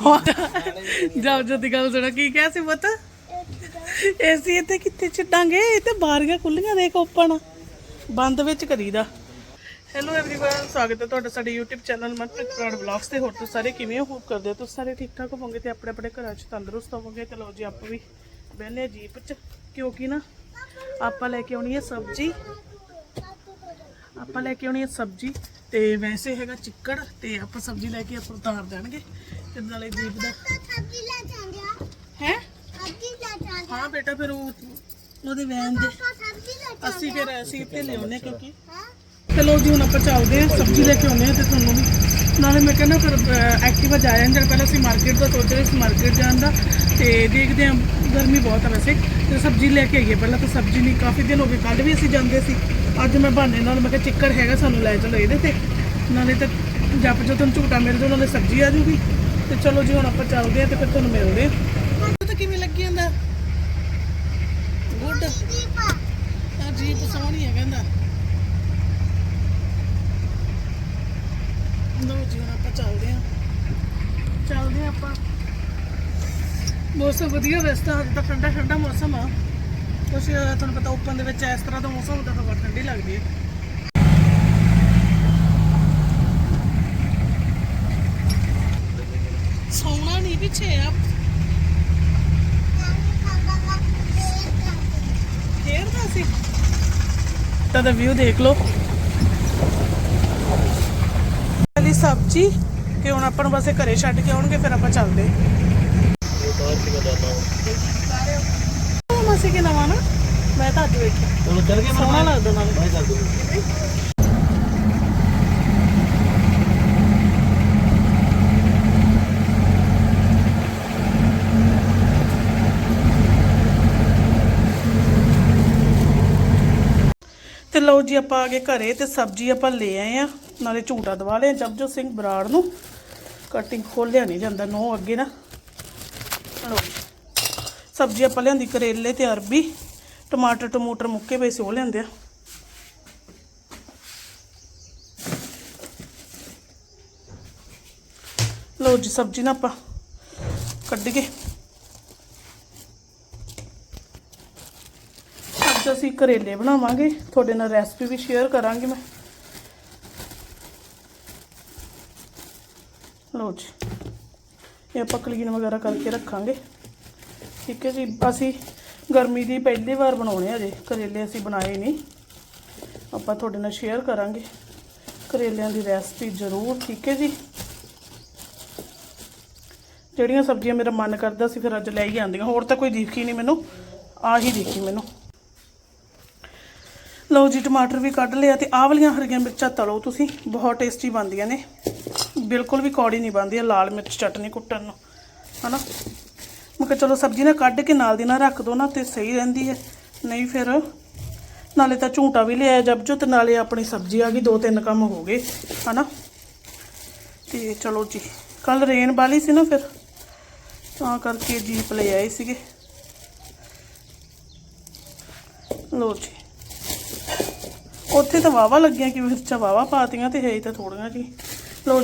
ਜਦ ਜਦ ਦੀ ਗੱਲ ਸੁਣਾ ਕੀ ਕਿਹਾ ਸੀ ਪੁੱਤ ਏਸੀ ਇੱਥੇ ਕਿੱਥੇ ਛੱਡਾਂਗੇ ਇਹ ਤੇ ਬਾਰੀਆਂ ਖੁੱਲੀਆਂ ਦੇਖ ਓਪਨ ਬੰਦ ਵਿੱਚ ਕਰੀਦਾ ਹੈਲੋ एवरीवन ਸਵਾਗਤ ਹੈ ਤੁਹਾਡਾ ਸਾਡੇ YouTube ਚੈਨਲ ਮਨਪ੍ਰੀਤ ਪ੍ਰਾਡ ਵਲੌਗਸ ਤੇ ਹੋਰ ਤੁਸੀਂ ਸਾਰੇ ਕਿਵੇਂ ਹੋ ਹੋਪ ਕਰਦੇ ਹੋ ਤੁਸੀਂ ਸਾਰੇ ਠੀਕ ਠਾਕ ਹੋਵੋਗੇ ਤੇ ਆਪਣੇ ਆਪਣੇ ਘਰਾਂ 'ਚ ਤੰਦਰੁਸਤ ਹੋਵੋਗੇ ਤੇ ਲਓ ਜੀ ਆਪਾਂ ਵੀ ਬਹਿਨੇ ਜੀਪ 'ਚ ਕਿਉਂਕਿ ਨਾ ਆਪਾਂ ਲੈ ਕੇ ਆਉਣੀ ਹੈ ਸਬਜ਼ੀ ਆਪਾਂ ਲੈ ਕੇ ਆਉਣੀ ਹੈ ਸਬਜ਼ੀ ਤੇ ਵੈਸੇ ਹੈਗਾ ਚਿੱਕੜ ਤੇ ਆਪਾਂ ਸਬਜ਼ੀ ਲੈ ਕੇ ਆਪਾਂ ਉਤਾਰ ਦੇਣਗੇ ਤੇ ਨਾਲੇ ਜੀਪ ਦਾ ਸਬਜ਼ੀ ਲੈ ਜਾਂਦੇ ਹੈ? ਸਬਜ਼ੀ ਲੈ ਜਾਂਦੇ ਹਾਂ ਬੇਟਾ ਫਿਰ ਉਹ ਉਹਦੇ ਵੈਨ ਦੇ। ਅਸੀਂ ਫਿਰ ਅਸੀਂ ਇੱਥੇ ਲਿਆਉਨੇ ਕਿਉਂਕਿ ਚਲੋ ਜੀ ਹੁਣ ਆਪਾਂ ਚੱਲਦੇ ਹਾਂ ਸਬਜ਼ੀ ਲੈ ਕੇ ਆਉਂਦੇ ਹਾਂ ਤੇ ਤੁਹਾਨੂੰ ਵੀ। ਨਾਲੇ ਮੈਂ ਕਹਿੰਦਾ ਫਿਰ ਐਕਟਿਵਾ ਜਾ ਜਾਂਦੇ ਪਹਿਲਾਂ ਅਸੀਂ ਮਾਰਕੀਟ ਦਾ ਸੋਚ ਰਹੇ ਸੀ ਮਾਰਕੀਟ ਜਾਣ ਦਾ ਤੇ ਦੇਖਦੇ ਹਾਂ ਗਰਮੀ ਬਹੁਤ ਆ ਵੈਸੇ। ਤੇ ਸਬਜ਼ੀ ਲੈ ਕੇ ਆਈਏ ਪਹਿਲਾਂ ਤਾਂ ਸਬਜ਼ੀ ਨਹੀਂ ਕਾਫੀ ਦਿਨ ਹੋ ਗਏ ਕੱਲ ਵੀ ਅਸੀਂ ਜਾਂਦੇ ਸੀ। ਅੱਜ ਮੈਂ ਬਹਾਨੇ ਨਾਲ, ਮੈਂ ਕਿਹਾ ਚਿੱਕੜ ਹੈਗਾ ਸਾਨੂੰ ਲੈ ਚਲੋ ਇਹਦੇ ਤੇ। ਨਾਲੇ ਤਾਂ ਜੱਪ ਜੋ ਤੁਹਾਨੂੰ ਝੂਟਾ ਮਿਲ ਜਾਊ ਨਾਲੇ ਸਬਜ਼ੀ ਆ ਜੂਗੀ। ਤੇ ਚਲੋ ਜੀ ਹੁਣ ਆਪਾਂ ਚੱਲਦੇ ਹਾਂ ਤੇ ਫਿਰ ਤੁਹਾਨੂੰ ਮਿਲਦੇ ਹਾਂ। ਤਾਂ ਕਿਵੇਂ ਲੱਗੀ ਜਾਂਦਾ ਗੁੱਡ ਦੀਪਾ ਆ ਜੀਪ ਸੋਹਣੀ ਹੈ ਕਹਿੰਦਾ ਲੋ ਜੀ, ਹੁਣ ਆਪਾਂ ਚੱਲਦੇ ਆਂ ਚੱਲਦੇ ਆਂ ਆਪਾਂ। ਮੌਸਮ ਵਧੀਆ ਵੈਸੇ ਤਾਂ ਅੱਜ ਤਾਂ ਠੰਡਾ ਠੰਡਾ ਮੌਸਮ ਆ। ਕੁਛ ਤੁਹਾਨੂੰ ਪਤਾ ਓਪਨ ਦੇ ਵਿੱਚ ਇਸ ਤਰ੍ਹਾਂ ਦਾ ਮੌਸਮ ਹੁੰਦਾ ਹਵਾ ਠੰਡੀ ਲੱਗਦੀ ਹੈ। ਸੌਣਾ ਨਹੀਂ ਪਿੱਛੇ ਆ। ਖੇਡਦਾ ਸੀ ਤਾਂ ਦਾ ਵਿਊ ਦੇਖ ਲਓ। ਪਹਿਲੀ ਸਬਜ਼ੀ ਕਿ ਹੁਣ ਆਪਾਂ ਨੂੰ ਬਸ ਇਹ ਘਰੇ ਛੱਡ ਕੇ ਆਉਣਗੇ ਫਿਰ ਆਪਾਂ ਚੱਲਦੇ। ਉਹ ਮਾਸੀ ਕੇ ਨਵਾਂ ਨਾ? ਮੈਂ ਤਾਂ ਅੱਜ ਵੇਖਿਆ। ਚਲੋ ਚੱਲ ਗਏ ਸੋਹਣਾ ਲੱਗਦਾ ਨਾਲ। ਮੈਂ ਚੱਲ ਦੂੰਗਾ। ਤੇ ਲਓ ਜੀ ਆਪਾਂ ਆ ਗਏ ਘਰੇ ਤੇ ਸਬਜ਼ੀ ਆਪਾਂ ਲੈ ਆਏ ਆ। ਨਾਲੇ ਝੂਟਾ ਦਵਾ ਲਿਆ ਜਪਜੋ ਸਿੰਘ ਬਰਾੜ ਨੂੰ। ਕਟਿੰਗ ਖੋਲਿਆ ਨਹੀਂ ਜਾਂਦਾ ਨੋ ਅੱਗੇ ਨਾ। ਲਓ। ਸਬਜ਼ੀ ਆਪਾਂ ਲਿਆਂਦੀ ਕਰੇਲੇ ਤੇ ਅਰਬੀ ਟਮਾਟਰ ਟਮੂਟਰ ਮੁੱਕੇ ਪਏ ਸੀ ਉਹ ਲਿਆਂਦੇ ਆ ਲਓ ਜੀ ਸਬਜ਼ੀ ਨਾ ਆਪਾਂ ਕੱਢ ਕੇ ਅੱਜ ਅਸੀਂ ਕਰੇਲੇ ਬਣਾਵਾਂਗੇ, ਤੁਹਾਡੇ ਨਾਲ ਰੈਸਪੀ ਵੀ ਸ਼ੇਅਰ ਕਰਾਂਗੀ ਮੈਂ। ਲਓ ਜੀ, ਇਹ ਆਪਾਂ ਕਲੀਨ ਵਗੈਰਾ ਕਰਕੇ ਰੱਖਾਂਗੇ। ਠੀਕ ਹੈ ਜੀ, ਅਸੀਂ ਗਰਮੀ ਦੀ ਪਹਿਲੀ ਵਾਰ ਬਣਾਉਣੇ ਆ ਜੇ ਕਰੇਲੇ ਅਸੀਂ ਬਣਾਏ ਨਹੀਂ। ਆਪਾਂ ਤੁਹਾਡੇ ਨਾਲ ਸ਼ੇਅਰ ਕਰਾਂਗੇ। ਕਰੇਲਿਆਂ ਦੀ ਰੈਸਪੀ ਜ਼ਰੂਰ, ਠੀਕ ਹੈ ਜੀ। ਜਿਹੜੀਆਂ ਸਬਜ਼ੀਆਂ ਮੇਰਾ ਮਨ ਕਰਦਾ ਸੀ, ਫਿਰ ਅੱਜ ਲੈ ਹੀ ਆਂਦੀਆਂ ਹੋਰ ਤਾਂ ਕੋਈ ਦਿਖੀ ਨਹੀਂ ਮੈਨੂੰ। ਆ ਹੀ ਦਿਖੀ ਮੈਨੂੰ। ਲਓ ਜੀ, ਟਮਾਟਰ ਵੀ ਕੱਢ ਲਿਆ ਤੇ ਆਹ ਵਾਲੀਆਂ ਹਰੀਆਂ ਮਿਰਚਾਂ ਤਲੋ ਤੁਸੀਂ। ਬਹੁਤ ਟੇਸਟੀ ਬਣਦੀਆਂ ਨੇ। ਬਿਲਕੁਲ ਵੀ ਕੌੜੀ ਨਹੀਂ ਬਣਦੀ ਲਾਲ ਮਿਰਚ ਚਟਨੀ ਕੁੱਟਣ ਨੂੰ। ਹਨਾ? ਮੈਂ ਕਿਹਾ ਚਲੋ ਸਬਜ਼ੀ ਨਾ ਕੱਢ ਕੇ ਨਾਲ ਦੀ ਨਾਲ ਰੱਖ ਦੋ ਨਾ ਤੇ ਸਹੀ ਰਹਿੰਦੀ ਹੈ। ਨਹੀਂ ਫਿਰ ਨਾਲੇ ਤਾਂ ਝੂਟਾ ਵੀ ਲਿਆ ਜਬ ਜੋ ਤੇ ਨਾਲੇ ਆਪਣੀ ਸਬਜ਼ੀ ਆ ਗਈ, ਦੋ ਤਿੰਨ ਕੰਮ ਹੋ ਗਏ, ਹਨਾ? ਤੇ ਚਲੋ ਜੀ ਕੱਲ ਰੇਨ ਵਾਲੀ ਸੀ ਨਾ ਫਿਰ, ਤਾਂ ਕਰਕੇ ਜੀਪ ਲੈ ਆਏ ਸੀਗੇ। ਲੋ ਜੀ। ਉੱਥੇ ਤਾਂ ਵਾਵਾ ਲੱਗੀਆਂ ਕਿ ਮਿਰਚਾਂ ਵਾਵਾ ਪਾਤੀਆਂ ਤੇ ਹੈ ਹੀ ਤਾਂ ਥੋੜੀਆਂ ਜੀ। ਲੋ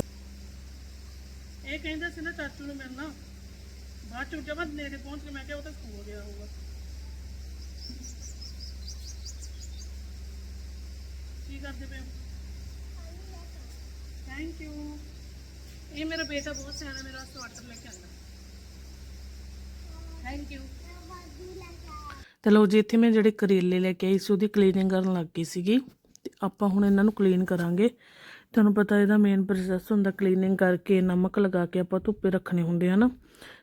ਇਹ ਕਹਿੰਦਾ ਸੀ ਨਾ ਚਾਚੂ ਨੂੰ ਮਿਲਣਾ ਬਾਅਦ ਚ ਜਦ ਨੇੜੇ ਪਹੁੰਚ ਕੇ ਮੈਂ ਕਿਹਾ ਉਹ ਤਾਂ ਸਕੂਲ ਗਿਆ ਹੋਊਗਾ। ਕੀ ਕਰਦੇ ਪਏ ਥੈਂਕ ਯੂ ਇਹ ਮੇਰਾ ਬੇਟਾ ਬਹੁਤ ਸਿਆਣਾ, ਮੇਰਾ ਸਵਾਟਰ ਲੈ ਕੇ ਆਂਦਾ ਥੈਂਕ ਯੂ ਤੇ ਲਓ ਜੀ, ਇੱਥੇ ਮੈਂ ਜਿਹੜੇ ਕਰੇਲੇ ਲੈ ਕੇ ਆਈ ਸੀ, ਉਹਦੀ ਕਲੀਨਿੰਗ ਕਰਨ ਲੱਗ ਗਈ ਸੀਗੀ। ਤੇ ਆਪਾਂ ਹੁਣ ਇਹਨਾਂ ਨੂੰ ਕਲੀਨ ਕਰਾਂਗੇ। ਤੁਹਾਨੂੰ ਪਤਾ ਇਹਦਾ ਮੇਨ ਪ੍ਰੋਸੈਸ ਹੁੰਦਾ ਕਲੀਨਿੰਗ ਕਰਕੇ ਨਮਕ ਲਗਾ ਕੇ ਆਪਾਂ ਧੁੱਪੇ ਰੱਖਣੇ ਹੁੰਦੇ ਹਨ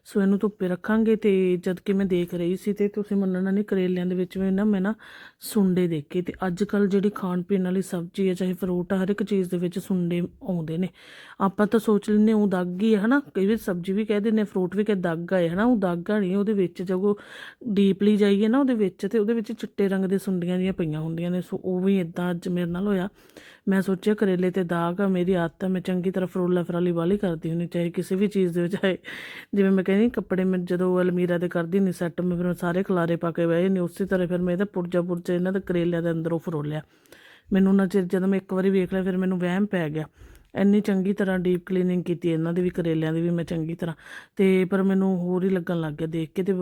ਸੋ ਇਹਨੂੰ ਧੁੱਪੇ ਰੱਖਾਂਗੇ ਤੇ ਜਦ ਕਿ ਮੈਂ ਦੇਖ ਰਹੀ ਸੀ ਤੇ ਤੁਸੀਂ ਮੰਨਣਾ ਨਹੀਂ, ਕਰੇਲਿਆਂ ਦੇ ਵਿੱਚ ਵੀ ਨਾ ਮੈਂ ਨਾ ਸੁੰਡੇ ਦੇਖੇ ਤੇ ਅੱਜ ਕੱਲ ਜਿਹੜੀ ਖਾਣ ਪੀਣ ਵਾਲੀ ਸਬਜ਼ੀ ਹੈ, ਚਾਹੇ ਫਰੂਟ ਆ, ਹਰ ਇੱਕ ਚੀਜ਼ ਦੇ ਵਿੱਚ ਸੁੰਡੇ ਆਉਂਦੇ ਨੇ। ਆਪਾਂ ਤਾਂ ਸੋਚ ਲੈਂਦੇ ਉਹ ਦਾਗ ਹੀ ਹੈ, ਹਨਾ? ਕਈ ਵਾਰ ਸਬਜ਼ੀ ਵੀ ਕਹਿ ਦਿੰਦੇ ਫਰੂਟ ਵੀ ਕਿ ਦਾਗ ਹੈ ਹਨਾ? ਉਹ ਦਾਗਾ ਨਹੀਂ ਉਹਦੇ ਵਿੱਚ ਜਦੋਂ ਡੀਪਲੀ ਜਾਈਏ ਨਾ, ਉਹਦੇ ਵਿੱਚ ਤੇ ਉਹਦੇ ਵਿੱਚ ਚਿੱਟੇ ਰੰਗ ਦੇ ਸੁੰਡੀਆਂ ਦੀਆਂ ਪਈਆਂ ਹੁੰਦੀਆਂ ਨੇ। ਸੋ ਉਹ ਵੀ ਇਦਾਂ ਅੱਜ ਮੇਰੇ ਨਾਲ ਹੋਇਆ। ਮੈਂ ਸੋਚਿਆ ਕਰੇਲੇ ਤੇ ਦਾਗ ਆ, ਮੇਰੀ ਆਦਤ ਹੈ ਮੈਂ ਚੰਗੀ ਤਰ੍ਹਾਂ ਫਰੋਲਾ ਫਰਾਲੀ ਵਾਲੀ ਕਰਦੀ ਹੁੰਦੀ ਚਾਹੇ ਕਿਸੇ ਵੀ ਚੀਜ਼ ਦੇ ਵਿੱਚ ਹੈ ਜਿਵੇਂ ਮੈਂ ਨਹੀਂ ਕੱਪੜੇ ਮੈਂ ਜਦੋਂ ਅਲਮੀਰਾ ਦੇ ਕਰਦੀ ਨਹੀਂ ਸੈੱਟ ਮੈਂ ਫਿਰ ਸਾਰੇ ਖਲਾਰੇ ਪਾ ਕੇ ਬਹਿ ਨੇ ਉਸੇ ਤਰ੍ਹਾਂ ਫਿਰ ਮੈਂ ਇਹਦਾ ਪੁਰਜਾ ਪੁਰਜਾ ਇਹਨਾਂ ਦੇ ਕਰੇਲਿਆਂ ਦੇ ਅੰਦਰੋਂ ਫਰੋਲਿਆ। ਮੈਨੂੰ ਨਾ ਚਿਰ ਜਦੋਂ ਮੈਂ ਇੱਕ ਵਾਰੀ ਵੇਖ ਲਿਆ, ਫਿਰ ਮੈਨੂੰ ਵਹਿਮ ਪੈ ਗਿਆ। ਇੰਨੀ ਚੰਗੀ ਤਰ੍ਹਾਂ ਡੀਪ ਕਲੀਨਿੰਗ ਕੀਤੀ ਇਹਨਾਂ ਦੇ ਵੀ, ਕਰੇਲਿਆਂ ਦੀ ਵੀ ਮੈਂ ਚੰਗੀ ਤਰ੍ਹਾਂ। ਤੇ ਪਰ ਮੈਨੂੰ ਹੋਰ ਹੀ ਲੱਗਣ ਲੱਗ ਗਿਆ ਦੇਖ ਕੇ ਤੇ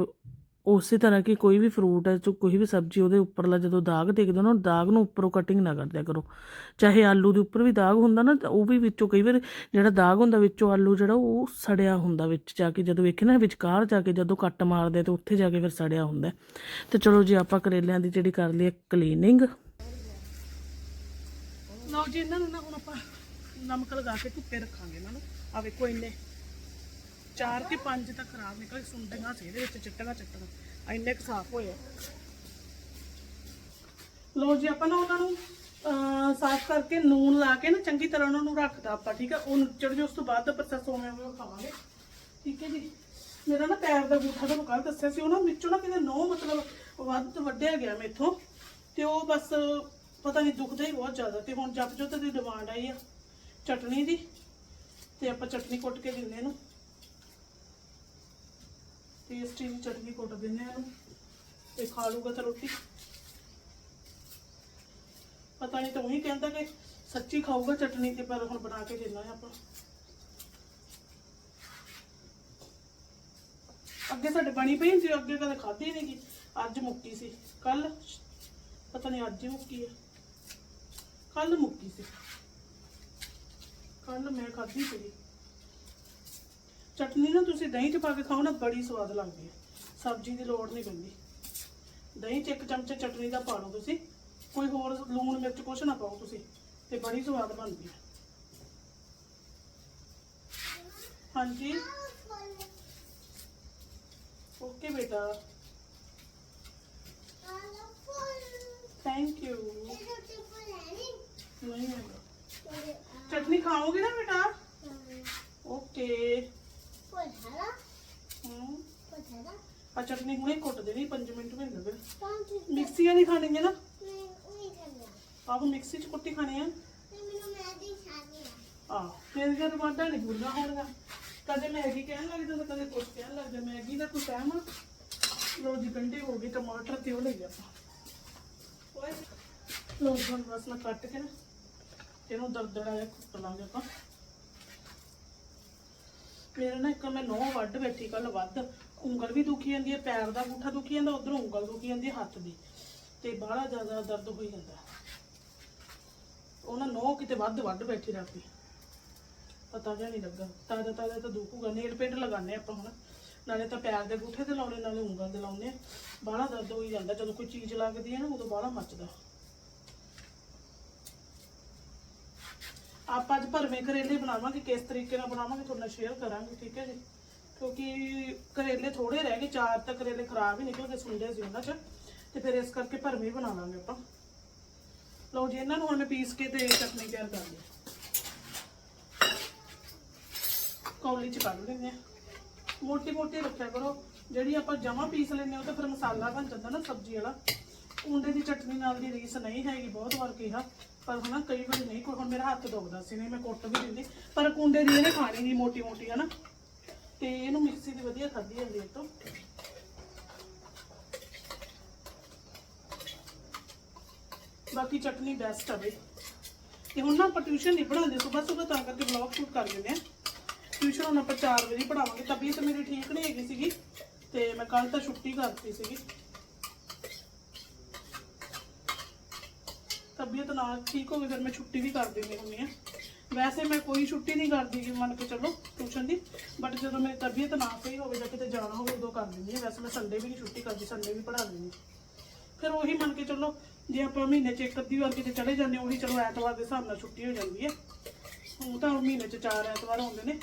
ਉਸੇ ਤਰ੍ਹਾਂ ਕਿ ਕੋਈ ਵੀ ਫਰੂਟ ਹੈ, ਜੋ ਕੋਈ ਵੀ ਸਬਜ਼ੀ ਉਹਦੇ ਉੱਪਰਲਾ ਜਦੋਂ ਦਾਗ ਦੇਖਦੇ ਹੋ ਨਾ, ਦਾਗ ਨੂੰ ਉੱਪਰੋਂ ਕਟਿੰਗ ਨਾ ਕਰਦਿਆ ਕਰੋ। ਚਾਹੇ ਆਲੂ ਦੇ ਉੱਪਰ ਵੀ ਦਾਗ ਹੁੰਦਾ ਨਾ ਉਹ ਵੀ ਵਿੱਚੋਂ ਕਈ ਵਾਰ ਜਿਹੜਾ ਦਾਗ ਹੁੰਦਾ ਵਿੱਚੋਂ ਆਲੂ ਜਿਹੜਾ ਉਹ ਸੜਿਆ ਹੁੰਦਾ ਵਿੱਚ ਜਾ ਕੇ, ਜਦੋਂ ਵੇਖੇ ਨਾ ਵਿਚਕਾਰ ਜਾ ਕੇ ਜਦੋਂ ਕੱਟ ਮਾਰਦੇ ਤੇ ਉੱਥੇ ਜਾ ਕੇ ਫਿਰ ਸੜਿਆ ਹੁੰਦਾ ਤੇ ਚਲੋ ਜੀ, ਆਪਾਂ ਕਰੇਲਿਆਂ ਦੀ ਜਿਹੜੀ ਕਰ ਲਈ ਕਲੀਨਿੰਗ ਲਓ ਜੀ, ਇਹਨਾਂ ਨੂੰ ਨਾ ਹੁਣ ਆਪਾਂ ਨਮਕ ਲਗਾ ਕੇ ਧੁੱਪੇ ਰੱਖਾਂਗੇ ਇਹਨਾਂ ਨੂੰ ਆ ਵੇਖੋ ਇੰਨੇ ਚਾਰ ਕਿ ਪੰਜ ਤੱਕ ਖਰਾਬ ਨਿਕਲ ਸੁੰਡੀਆਂ ਸੀ ਇਹਦੇ ਵਿੱਚ ਚਿੱਟੀਆਂ ਚਿੱਟੀਆਂ। ਇੰਨੇ ਕੁ ਸਾਫ਼ ਹੋਏ ਆ। ਲਓ ਜੀ ਆਪਾਂ ਨਾ ਉਹਨਾਂ ਨੂੰ ਅਹ, ਸਾਫ਼ ਕਰਕੇ ਨੂਨ ਲਾ ਕੇ ਨਾ ਚੰਗੀ ਤਰ੍ਹਾਂ ਉਹਨਾਂ ਨੂੰ ਰੱਖਦਾ ਆਪਾਂ ਠੀਕ ਆ? ਉਹ ਨੁੱਚੜ ਜੋ ਉਸ ਤੋਂ ਬਾਅਦ ਦਾ ਪ੍ਰੋਸੈਸ ਹੋਵੇਂ ਉਹ ਖਾਵਾਂਗੇ। ਠੀਕ ਹੈ ਜੀ? ਮੇਰਾ ਨਾ ਪੈਰ ਦਾ ਗੂਠਾ ਤੁਹਾਨੂੰ ਕੱਲ ਦੱਸਿਆ ਸੀ ਉਹ ਨਾ ਵਿੱਚੋਂ ਨਾ ਕਿਤੇ ਨੋ ਮਤਲਬ ਵੱਧ ਵੱਢਿਆ ਗਿਆ ਮੇਥੋਂ ਤੇ ਉਹ ਬਸ ਪਤਾ ਨਹੀਂ ਦੁਖਦਾ ਹੀ ਬਹੁਤ ਜ਼ਿਆਦਾ ਤੇ ਹੁਣ ਜਪ ਜੋਤ ਦੀ ਡਿਮਾਂਡ ਆਈ ਆ ਚਟਨੀ ਦੀ ਤੇ ਆਪਾਂ ਚਟਨੀ ਕੁੱਟ ਕੇ ਦਿੰਦੇ ਇਹਨੂੰ ਟੇਸਟੀ ਦੀ ਚਟਨੀ ਕੁੱਟ ਦਿੰਦੇ ਆ ਇਹਨੂੰ ਤੇ ਖਾ ਲੂਗਾ ਤਾਂ ਰੋਟੀ। ਪਤਾ ਨਹੀਂ ਤਾਂ ਉਹੀ ਕਹਿੰਦਾ ਕਿ ਸੱਚੀ ਖਾਊਗਾ ਚਟਨੀ ਤੇ ਪਰ ਹੁਣ ਬਣਾ ਕੇ ਦੇਣਾ ਆਪਾਂ। ਅੱਗੇ ਸਾਡੇ ਬਣੀ ਪਈ ਸੀ, ਅੱਗੇ ਕਦੇ ਖਾਧੀ ਨਹੀਂ ਗੀ। ਅੱਜ ਮੁੱਕੀ ਸੀ ਕੱਲ ਪਤਾ ਨਹੀਂ ਅੱਜ ਹੀ ਮੁੱਕੀ ਹੈ ਕੱਲ ਮੁੱਕੀ ਸੀ। ਕੱਲ ਮੈਂ ਖਾਧੀ ਸੀ ਚਟਨੀ ਨਾ ਤੁਸੀਂ ਦਹੀਂ 'ਚ ਪਾ ਕੇ ਖਾਓ ਨਾ ਬੜੀ ਸਵਾਦ ਲੱਗਦੀ ਹੈ ਸਬਜ਼ੀ ਦੀ ਲੋੜ ਨਹੀਂ ਪੈਂਦੀ ਦਹੀਂ 'ਚ ਇੱਕ ਚਮਚਾ ਚਟਨੀ ਦਾ ਪਾ ਲਓ ਤੁਸੀਂ ਕੋਈ ਹੋਰ ਲੂਣ ਮਿਰਚ ਕੁਛ ਨਾ ਪਾਓ ਤੁਸੀਂ ਤੇ ਬੜੀ ਸਵਾਦ ਬਣਦੀ ਹੈ ਹਾਂਜੀ ਓਕੇ ਬੇਟਾ ਥੈਂਕ ਯੂ ਨਹੀਂ ਹੈਗਾ ਚਟਨੀ ਖਾਓਗੇ ਨਾ ਬੇਟਾ ਓਕੇ ਹੂੰ। ਆ ਚਟਨੀ ਹੁਣੇ ਕੁੱਟ ਦੇਣੀ 5 ਮਿੰਟ ਵੀ ਨਹੀਂ ਲੱਗਣੇ। ਮਿਕਸੀਆਂ ਨਹੀਂ ਖਾਣੀਆਂ ਨਾ? ਆਪ ਮਿਕਸੀ ਚ ਕੁੱਟੀ ਖਾਣੀ ਆ? ਆ। ਫਿਰ ਜਦ ਵਾਡਾ ਨਹੀਂ ਭੁੱਲਣਾ ਹੋਣਗਾ ਕਦੇ ਮੈਗੀ ਕਹਿਣ ਲੱਗ ਜਾਂਦਾ ਕਦੇ ਕੁਛ ਕਹਿਣ ਲੱਗ ਜਾਂਦਾ। ਮੈਗੀ ਦਾ ਕੋਈ ਟਾਈਮ ਲੋ ਜੀ ਗੰਢੇ ਹੋ ਗਏ ਟਮਾਟਰ ਤੇ ਉਹ ਲੈ ਗਿਆ ਆਪਾਂ ਓਏ ਲੋ ਹੁਣ ਬਸ ਮੈਂ ਕੱਟ ਕੇ ਨਾ ਇਹਨੂੰ ਦਰਦੜਾ ਜਿਹਾ ਕੁੱਟ ਲਾਂਗੇ ਆਪਾਂ। ਮੇਰੇ ਨਾ ਇੱਕ ਮੈਂ ਨਹੁੰ ਵੱਢ ਬੈਠੀ ਕੱਲ ਵੱਧ। ਉਂਗਲ ਵੀ ਦੁਖੀ ਜਾਂਦੀ ਹੈ, ਪੈਰ ਦਾ ਅੰਗੂਠਾ ਦੁਖੀ ਜਾਂਦਾ, ਉਧਰੋਂ ਉਂਗਲ ਦੁਖੀ ਜਾਂਦੀ ਹੈ ਹੱਥ ਦੀ। ਤੇ ਬਾਹਲਾ ਜ਼ਿਆਦਾ ਦਰਦ ਹੋਈ ਜਾਂਦਾ। ਉਹਨਾਂ ਨਹੁੰ ਕਿਤੇ ਵੱਧ ਵੱਢ ਬੈਠੀ ਰਾਤੀ। ਪਤਾ ਜਿਹਾ ਨਹੀਂ ਲੱਗਾ। ਤਾਜ਼ਾ ਤਾਜ਼ਾ ਤਾਂ ਦੁਖੂਗਾ। ਨੇਲ ਪੇਂਟ ਲਗਾਉਂਦੇ ਆਪਾਂ ਹੁਣ। ਨਾਲੇ ਤਾਂ ਪੈਰ ਦੇ ਅੰਗੂਠੇ ਤੇ ਲਾਉਣੇ ਨਾਲੇ ਉਂਗਲ ਦੇ ਲਾਉਣੇ ਆ ਬਾਹਲਾ ਦਰਦ ਹੋਈ ਜਾਂਦਾ। ਜਦੋਂ ਕੋਈ ਚੀਜ਼ ਲੱਗਦੀ ਹੈ ਨਾ, ਉਦੋਂ ਬਾਹਲਾ ਮੱਚਦਾ। ਆਪਾਂ ਅੱਜ ਭਰਵੇਂ ਕਰੇਲੇ ਬਣਾਵਾਂਗੇ, ਕਿਸ ਤਰੀਕੇ ਨਾਲ ਬਣਾਵਾਂਗੇ, ਤੁਹਾਡੇ ਨਾਲ ਸ਼ੇਅਰ ਕਰਾਂਗੇ, ਠੀਕ ਹੈ ਜੀ? ਕਿਉਂਕਿ ਕਰੇਲੇ ਥੋੜੇ ਰਹਿ ਗਏ, ਚਾਰ ਤਾਂ ਕਰੇਲੇ ਖਰਾਬ ਹੀ ਨਿਕਲ ਗਏ, ਸੁੰਡੇ ਸੀ ਉਹਨਾਂ 'ਚ। ਤੇ ਫਿਰ ਇਸ ਕਰਕੇ ਭਰਵੇਂ ਬਣਾ ਲਾਂਗੇ ਆਪਾਂ। ਲਓ ਜੀ, ਇਹਨਾਂ ਨੂੰ ਹੁਣ ਪੀਸ ਕੇ ਤੇ ਚਟਨੀ ਤਿਆਰ ਕਰ ਲਈ। ਕੌਲੀ 'ਚ ਕੱਢ ਲੈਂਦੇ ਆ ਮੋਟੀ ਮੋਟੀ ਰੱਖਿਆ ਕਰੋ। ਜਿਹੜੀ ਆਪਾਂ ਜਮਾ ਪੀਸ ਲੈਂਦੇ ਹਾਂ, ਉਹ ਤਾਂ ਫਿਰ ਮਸਾਲਾ ਬਣ ਜਾਂਦਾ ਨਾ ਸਬਜ਼ੀ ਵਾਲਾ। ਕੁੰਡੇ ਦੀ ਚਟਨੀ ਨਾਲ ਦੀ ਰੀਸ ਨਹੀਂ ਹੈਗੀ, ਬਹੁਤ ਵਾਰ ਕਿਹਾ। ਪਰ ਹਨਾ ਕਈ ਵਾਰੀ ਨਹੀਂ, ਕੋਈ ਹੁਣ ਮੇਰਾ ਹੱਥ ਦੁਖਦਾ ਸੀ, ਨਹੀਂ ਮੈਂ ਕੁੱਟ ਵੀ ਦਿੰਦੀ। ਪਰ ਕੁੰਡੇ ਦੀ ਇਹਨੇ ਖਾਣੀ ਨਹੀਂ ਮੋਟੀ ਮੋਟੀ ਹਨਾ। ਤੇ ਇਹਨੂੰ ਮਿਕਸੀ ਦੀ ਵਧੀਆ ਖਾਧੀ ਜਾਂਦੀ ਹੈ ਤੋਂ। ਬਾਕੀ ਚਟਨੀ ਬੈਸਟ ਆ ਬਈ। ਤੇ ਹੁਣ ਨਾ ਆਪਾਂ ਟਿਊਸ਼ਨ ਨਹੀਂ ਪੜਾਉਂਦੇ ਸਵੇਰ ਸਵੇਰ ਤਾਂ ਕਰਕੇ ਵਲੌਗ ਸ਼ੂਟ ਕਰ ਦਿੰਦੇ ਆ ਟਿਊਸ਼ਨ ਹੁਣ ਆਪਾਂ 4 ਵਜੇ ਪੜਾਵਾਂਗੇ ਤਬੀਅਤ ਮੇਰੀ ਠੀਕ ਨਹੀਂ ਹੈਗੀ ਸੀਗੀ, ਤੇ ਮੈਂ ਕੱਲ ਤਾਂ ਛੁੱਟੀ ਕਰਤੀ ਸੀਗੀ। ਤਬੀਅਤ ਨਾ ਠੀਕ ਹੋਵੇ, ਫਿਰ ਮੈਂ ਛੁੱਟੀ ਵੀ ਕਰ ਦਿੰਦੀ ਹੁੰਦੀ ਆ ਵੈਸੇ ਮੈਂ ਕੋਈ ਛੁੱਟੀ ਨਹੀਂ ਕਰਦੀ ਜੀ ਮੰਨ ਕੇ ਚੱਲੋ ਟਿਊਸ਼ਨ ਦੀ ਬਟ ਜਦੋਂ ਮੇਰੀ ਤਬੀਅਤ ਨਾ ਸਹੀ ਹੋਵੇ ਜਾਂ ਕਿਤੇ ਜਾਣਾ ਹੋਵੇ, ਉਦੋਂ ਕਰ ਦਿੰਦੀ ਆ ਵੈਸੇ ਮੈਂ ਸੰਡੇ ਵੀ ਨਹੀਂ ਛੁੱਟੀ ਕਰਦੀ ਸੰਡੇ ਵੀ ਪੜ੍ਹਾ ਦਿੰਦੀ ਹਾਂ। ਫਿਰ ਉਹੀ ਮੰਨ ਕੇ ਚੱਲੋ, ਜੇ ਆਪਾਂ ਮਹੀਨੇ 'ਚ ਇੱਕ ਅੱਧੀ ਵਾਰ ਕਿਤੇ ਚਲੇ ਜਾਂਦੇ ਉਹੀ ਚਲੋ ਐਤਵਾਰ ਦੇ ਹਿਸਾਬ ਨਾਲ ਛੁੱਟੀ ਹੋ ਜਾਂਦੀ ਹੈ। ਹੁਣ ਤਾਂ ਮਹੀਨੇ 'ਚ ਚਾਰ ਐਤਵਾਰ ਹੁੰਦੇ ਨੇ,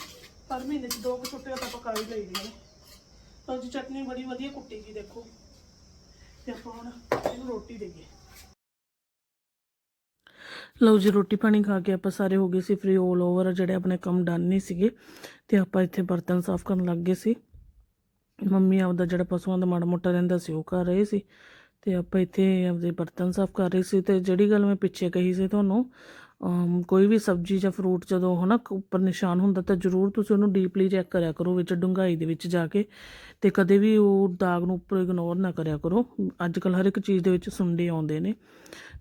ਪਰ ਮਹੀਨੇ 'ਚ ਦੋ ਕੁ ਛੁੱਟੀਆਂ ਤਾਂ ਆਪਾਂ ਕਰ ਹੀ ਲਈਦੀਆਂ ਨੇ। ਤਾਂ ਜੀ ਚਟਨੀ ਬੜੀ ਵਧੀਆ ਕੁੱਟੀ ਗਈ, ਦੇਖੋ। ਤੇ ਆਪਾਂ ਹੁਣ ਇਹਨੂੰ ਰੋਟੀ ਦੇਈਏ। ਲਓ ਜੀ, ਰੋਟੀ ਪਾਣੀ ਖਾ ਕੇ ਆਪਾਂ ਸਾਰੇ ਹੋ ਗਏ ਸੀ ਫ੍ਰੀ 올 ਓਵਰ ਜਿਹੜੇ ਆਪਣੇ ਕੰਮ ਡਨ ਨਹੀਂ ਸੀਗੇ, ਤੇ ਆਪਾਂ ਇੱਥੇ ਬਰਤਨ ਸਾਫ਼ ਕਰਨ ਲੱਗ ਗਏ ਸੀ। ਮੰਮੀ ਆਪਦਾ ਜਿਹੜਾ ਪਸ਼ੂਆਂ ਦਾ ਮਾੜਾ ਮੋਟਾ ਰਹਿੰਦਾ ਸੀ, ਉਹ ਕਰ ਰਹੇ ਸੀ। ਤੇ ਆਪਾਂ ਇੱਥੇ ਆਪਦੇ ਬਰਤਨ ਸਾਫ਼ ਕਰ ਰਹੇ ਸੀ। ਤੇ ਜਿਹੜੀ ਗੱਲ ਮੈਂ ਪਿੱਛੇ ਕਹੀ ਸੀ ਤੁਹਾਨੂੰ ਕੋਈ ਵੀ ਸਬਜ਼ੀ ਜਾਂ ਫਰੂਟ ਜਦੋਂ ਹਨਾ ਕ- ਉੱਪਰ ਨਿਸ਼ਾਨ ਹੁੰਦਾ ਤਾਂ ਜ਼ਰੂਰ ਤੁਸੀਂ ਉਹਨੂੰ ਡੀਪਲੀ ਚੈੱਕ ਕਰਿਆ ਕਰੋ ਵਿੱਚ ਡੂੰਘਾਈ ਦੇ ਵਿੱਚ ਜਾ ਕੇ ਤੇ ਕਦੇ ਵੀ ਉਹ ਦਾਗ ਨੂੰ ਉੱਪਰ ਇਗਨੋਰ ਨਾ ਕਰਿਆ ਕਰੋ। ਅੱਜ ਕੱਲ ਹਰ ਇੱਕ ਚੀਜ਼ ਦੇ ਵਿੱਚ ਸੁੰਡੇ ਆਉਂਦੇ ਨੇ।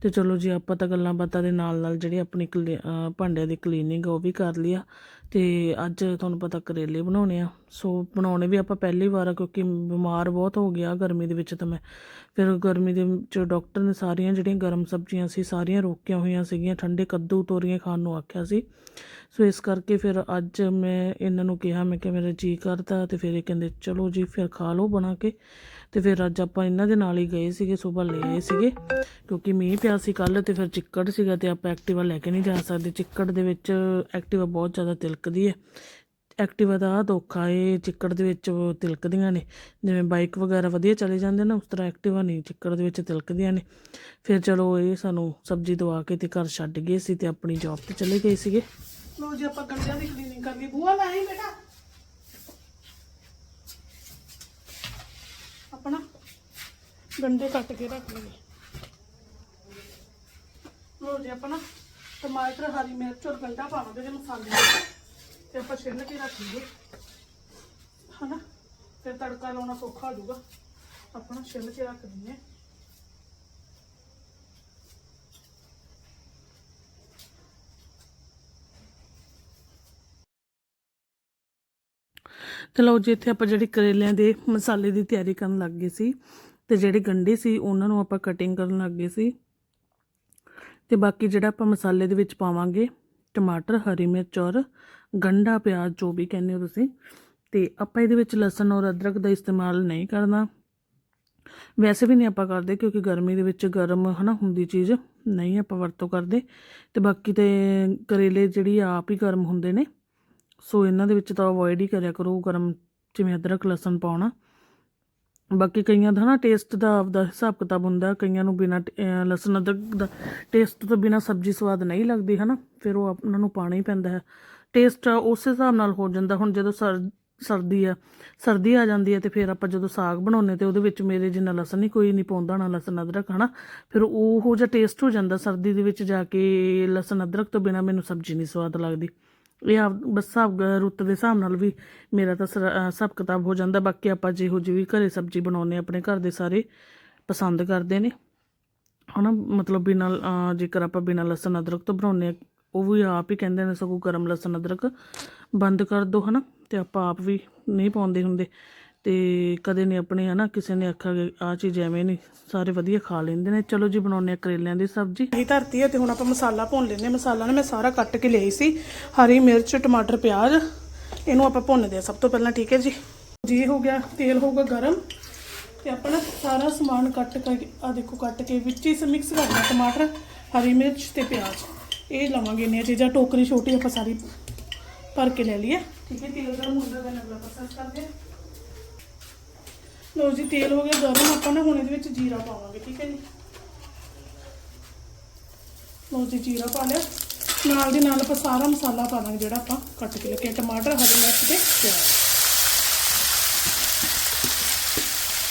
ਤੇ ਚਲੋ ਜੀ, ਆਪਾਂ ਤਾਂ ਗੱਲਾਂ ਬਾਤਾਂ ਦੇ ਨਾਲ ਨਾਲ ਜਿਹੜੇ ਆਪਣੀ ਕਲੀ- ਭਾਂਡਿਆਂ ਦੀ ਕਲੀਨਿੰਗ ਉਹ ਵੀ ਕਰ ਲਿਆ। ਅਤੇ ਅੱਜ ਤੁਹਾਨੂੰ ਪਤਾ ਕਰੇਲੇ ਬਣਾਉਣੇ ਆ। ਸੋ ਬਣਾਉਣੇ ਵੀ ਆਪਾਂ ਪਹਿਲੀ ਵਾਰ ਆ ਕਿਉਂਕਿ ਬਿਮਾਰ ਬਹੁਤ ਹੋ ਗਿਆ ਗਰਮੀ ਦੇ ਵਿੱਚ ਤਾਂ ਮੈਂ। ਫਿਰ ਗਰਮੀ ਦੇ ਵਿੱਚ ਡਾਕਟਰ ਨੇ ਸਾਰੀਆਂ ਜਿਹੜੀਆਂ ਗਰਮ ਸਬਜ਼ੀਆਂ ਸੀ, ਸਾਰੀਆਂ ਰੋਕੀਆਂ ਹੋਈਆਂ ਸੀਗੀਆਂ, ਠੰਡੇ ਕੱਦੂ ਤੋਰੀਆਂ ਖਾਣ ਨੂੰ ਆਖਿਆ ਸੀ। ਸੋ ਇਸ ਕਰਕੇ ਫਿਰ ਅੱਜ ਮੈਂ ਇਹਨਾਂ ਨੂੰ ਕਿਹਾ, ਮੈਂ ਕਿ ਮੇਰਾ ਜੀ ਕਰਦਾ ਤੇ ਫਿਰ ਇਹ ਕਹਿੰਦੇ, ਚਲੋ ਜੀ, ਫਿਰ ਖਾ ਲਓ ਬਣਾ ਕੇ। ਤੇ ਫਿਰ ਅੱਜ ਆਪਾਂ ਇਹਨਾਂ ਦੇ ਨਾਲ ਹੀ ਗਏ ਸੀਗੇ, ਸਵੇਰ ਲੈ ਆਏ ਸੀਗੇ। ਕਿਉਂਕਿ ਮੀਂਹ ਪਿਆ ਸੀ ਕੱਲ ਤੇ ਫਿਰ ਚਿੱਕੜ ਸੀਗਾ ਤੇ ਆਪਾਂ ਐਕਟਿਵਾ ਲੈ ਕੇ ਨਹੀਂ ਜਾ ਸਕਦੇ। ਚਿੱਕੜ ਦੇ ਵਿੱਚ ਐਕਟਿਵਾ ਬਹੁਤ ਜ਼ਿਆਦਾ ਤਿਲਕਦੀ ਹੈ ਐਕਟਿਵਾ ਦਾ ਆਹ ਦੁੱਖ ਇਹ ਚਿੱਕੜ ਦੇ ਵਿੱਚ ਤਿਲਕਦੀਆਂ ਨੇ। ਜਿਵੇਂ ਬਾਈਕ ਵਗੈਰਾ ਵਧੀਆ ਚਲੇ ਜਾਂਦੇ ਨਾ, ਉਸ ਤਰ੍ਹਾਂ ਐਕਟਿਵਾ ਨਹੀਂ, ਚਿੱਕੜ ਦੇ ਵਿੱਚ ਤਿਲਕਦੀਆਂ ਨੇ। ਫਿਰ ਚਲੋ ਇਹ ਸਾਨੂੰ ਸਬਜ਼ੀ ਦਵਾ ਕੇ ਤੇ ਘਰ ਛੱਡ ਗਏ ਸੀ ਤੇ ਆਪਣੀ ਜੌਬ ਤੇ ਚਲੇ ਗਏ ਸੀਗੇ। ਲੋ ਜੀ ਆਪਾਂ ਗੰਡਿਆਂ ਦੀ ਕਲੀਨਿੰਗ ਕਰ ਲਈ। ਬੂਆ ਲਾਈ ਬੇਟਾ। ਆਪਣਾ ਗੰਡੇ ਕੱਟ ਕੇ ਰੱਖ ਲਈਏ ਲੋ ਜੀ ਆਪਣਾ ਟਮਾਟਰ, ਹਰੀ ਮਿਰਚ ਔਰ ਗੰਡਾ ਪਾਵਾਂਗੇ ਜੇ ਮਸਾਲੇ ਵਿੱਚ ਤੇ ਆਪਾਂ ਛਿੱਲ ਕੇ ਰੱਖ ਲਈਏ। ਹਨਾ? ਫਿਰ ਤੜਕਾ ਲਾਉਣਾ ਸੌਖਾ ਹੋ ਜਾਊਗਾ। ਆਪਣਾ ਛਿੱਲ ਕੇ ਰੱਖ ਦਿੰਦੇ ਤੇ ਲਓ ਜੀ, ਇੱਥੇ ਆਪਾਂ ਜਿਹੜੀ ਕਰੇਲਿਆਂ ਦੇ ਮਸਾਲੇ ਦੀ ਤਿਆਰੀ ਕਰਨ ਲੱਗ ਗਏ ਸੀ ਤੇ ਜਿਹੜੇ ਗੰਢੇ ਸੀ, ਉਹਨਾਂ ਨੂੰ ਆਪਾਂ ਕਟਿੰਗ ਕਰਨ ਲੱਗ ਗਏ ਸੀ। ਤੇ ਬਾਕੀ ਜਿਹੜਾ ਆਪਾਂ ਮਸਾਲੇ ਦੇ ਵਿੱਚ ਪਾਵਾਂਗੇ, ਟਮਾਟਰ, ਹਰੀ ਮਿਰਚ ਔਰ ਗੰਢਾ, ਪਿਆਜ਼, ਜੋ ਵੀ ਕਹਿੰਦੇ ਹੋ ਤੁਸੀਂ। ਤੇ ਆਪਾਂ ਇਹਦੇ ਵਿੱਚ ਲਸਣ ਔਰ ਅਦਰਕ ਦਾ ਇਸਤੇਮਾਲ ਨਹੀਂ ਕਰਨਾ। ਵੈਸੇ ਵੀ ਨਹੀਂ ਆਪਾਂ ਕਰਦੇ, ਕਿਉਂਕਿ ਗਰਮੀ ਦੇ ਵਿੱਚ ਗਰਮ ਹਨਾ, ਹੁੰਦੀ ਚੀਜ਼ ਨਹੀਂ ਆਪਾਂ ਵਰਤੋਂ ਕਰਦੇ। ਤੇ ਬਾਕੀ ਤੇ ਕਰੇਲੇ ਜਿਹੜੀ ਆਪ ਹੀ ਗਰਮ ਹੁੰਦੇ ਨੇ। ਸੋ ਇਹਨਾਂ ਦੇ ਵਿੱਚ ਤਾਂ ਅਵੋਇਡ ਹੀ ਕਰਿਆ ਕਰੋ ਗਰਮ ਜਿਵੇਂ ਅਦਰਕ, ਲਸਣ ਪਾਉਣਾ। ਬਾਕੀ ਕਈਆਂ ਦਾ ਨਾ ਟੇਸਟ ਦਾ ਆਪਦਾ ਹਿਸਾਬ ਕਿਤਾਬ ਹੁੰਦਾ, ਕਈਆਂ ਨੂੰ ਬਿਨਾ ਲਸਣ, ਅਦਰਕ ਦਾ ਟੇਸਟ ਤੋਂ ਬਿਨਾ ਸਬਜ਼ੀ ਸਵਾਦ ਨਹੀਂ ਲੱਗਦੀ, ਹਨਾ? ਫਿਰ ਉਹ ਆਪ- ਉਹਨਾਂ ਨੂੰ ਪਾਣਾ ਹੀ ਪੈਂਦਾ ਹੈ। ਟੇਸਟ ਉਸ ਹਿਸਾਬ ਨਾਲ ਹੋ ਜਾਂਦਾ, ਹੁਣ ਜਦੋਂ ਸਰ, ਸਰਦੀ ਆ ਸਰਦੀ ਆ ਜਾਂਦੀ ਹੈ ਤੇ ਫਿਰ ਆਪਾਂ ਜਦੋਂ ਸਾਗ ਬਣਾਉਂਦੇ ਤੇ ਉਹਦੇ ਵਿੱਚ ਮੇਰੇ ਜਿੰਨਾ ਲਸਣ ਹੀ ਕੋਈ ਨਹੀਂ ਪਾਉਂਦਾ, ਨਾ ਲਸਣ, ਅਦਰਕ, ਹਨਾ? ਫਿਰ ਉਹੋ ਜਿਹਾ ਟੇਸਟ ਹੋ ਜਾਂਦਾ ਸਰਦੀ ਦੇ ਵਿੱਚ ਜਾ ਕੇ ਲਸਣ, ਅਦਰਕ ਤੋਂ ਬਿਨਾ ਮੈਨੂੰ ਸਬਜ਼ੀ ਨਹੀਂ ਸਵਾਦ ਲੱਗਦੀ। ਇਹ ਆਪ ਬਸ ਹਿਸਾਬ ਰੁੱਤ ਦੇ ਹਿਸਾਬ ਨਾਲ ਵੀ ਮੇਰਾ ਤਾਂ ਸਰ- ਅਹ ਹਿਸਾਬ ਕਿਤਾਬ ਹੋ ਜਾਂਦਾ। ਬਾਕੀ ਆਪਾਂ ਜਿਹੋ ਜਿਹੀ ਵੀ ਘਰੇ ਸਬਜ਼ੀ ਬਣਾਉਂਦੇ ਹਾਂ, ਆਪਣੇ ਘਰ ਦੇ ਸਾਰੇ ਪਸੰਦ ਕਰਦੇ ਨੇ। ਹਨਾ ਮਤਲਬ ਬਿਨਾਂ ਜੇਕਰ ਆਪਾਂ ਬਿਨਾਂ ਲਸਣ ਅਦਰਕ ਤੋਂ ਬਣਾਉਂਦੇ ਹਾਂ ਉਹ ਵੀ ਆਪ ਹੀ ਕਹਿੰਦੇ ਨੇ ਸਗੋਂ ਗਰਮ ਲਸਣ ਅਦਰਕ ਬੰਦ ਕਰ ਦਿਓ ਹਨਾ। ਤੇ ਆਪਾਂ ਆਪ ਵੀ ਨਹੀਂ ਪਾਉਂਦੇ ਹੁੰਦੇ। ਤੇ ਕਦੇ ਨਹੀਂ ਆਪਣੇ, ਹਨਾ, ਕਿਸੇ ਨੇ ਆਖਿਆ ਕਿ ਆਹ ਚੀਜ਼ ਐਵੇਂ ਨਹੀਂ ਸਾਰੇ ਵਧੀਆ ਖਾ ਲੈਂਦੇ ਨੇ। ਚਲੋ ਜੀ, ਬਣਾਉਂਦੇ ਆ ਕਰੇਲਿਆਂ ਦੀ ਸਬਜ਼ੀ। ਇਹ ਧਰਤੀ ਹੈ ਤੇ ਹੁਣ ਆਪਾਂ ਮਸਾਲਾ ਭੁੰਨ ਲੈਂਦੇ ਹਾਂ। ਮਸਾਲਾ ਨਾ ਮੈਂ ਸਾਰਾ ਕੱਟ ਕੇ ਲਈ ਸੀ। ਹਰੀ ਮਿਰਚ, ਟਮਾਟਰ, ਪਿਆਜ਼, ਇਹਨੂੰ ਆਪਾਂ ਭੁੰਨਦੇ ਹਾਂ ਸਭ ਤੋਂ ਪਹਿਲਾਂ, ਠੀਕ ਹੈ ਜੀ? ਜੀ ਹੋ ਗਿਆ, ਤੇਲ ਹੋਊਗਾ ਗਰਮ। ਤੇ ਆਪਾਂ ਨਾ ਸਾਰਾ ਸਮਾਨ ਕੱਟ ਕੇ ਆ ਦੇਖੋ, ਕੱਟ ਕੇ ਵਿੱਚ ਹੀ ਮਿਕਸ ਕਰਨਾ ਟਮਾਟਰ, ਹਰੀ ਮਿਰਚ ਤੇ ਪਿਆਜ਼। ਇਹ ਲਵਾਂਗੇ ਇੰਨੀਆਂ ਚੀਜ਼ਾਂ, ਟੋਕਰੀ ਛੋਟੀ ਆਪਾਂ ਸਾਰੀ ਭਰ ਕੇ ਲੈ ਲਈਏ। ਠੀਕ ਹੈ, ਤੇਲ ਗਰਮ ਹੁੰਦਾ ਤਾਂ ਅਗਲਾ ਪ੍ਰੋਸੈਸ ਕਰਦੇ ਹਾਂ। ਲਓ ਜੀ, ਤੇਲ ਹੋ ਗਿਆ ਗਰਮ, ਆਪਾਂ ਨਾ ਹੁਣ ਇਹਦੇ ਵਿੱਚ ਜੀਰਾ ਪਾਵਾਂਗੇ, ਠੀਕ ਹੈ ਜੀ। ਲਓ ਜੀ, ਜੀਰਾ ਪਾ ਲਿਆ। ਨਾਲ ਦੀ ਨਾਲ ਆਪਾਂ ਸਾਰਾ ਮਸਾਲਾ ਪਾ ਦਾਂਗੇ, ਜਿਹੜਾ ਆਪਾਂ ਕੱਟ ਕੇ ਰੱਖਿਆ, ਟਮਾਟਰ, ਹਰੀ ਮਿਰਚ ਤੇ ਪਿਆਜ਼।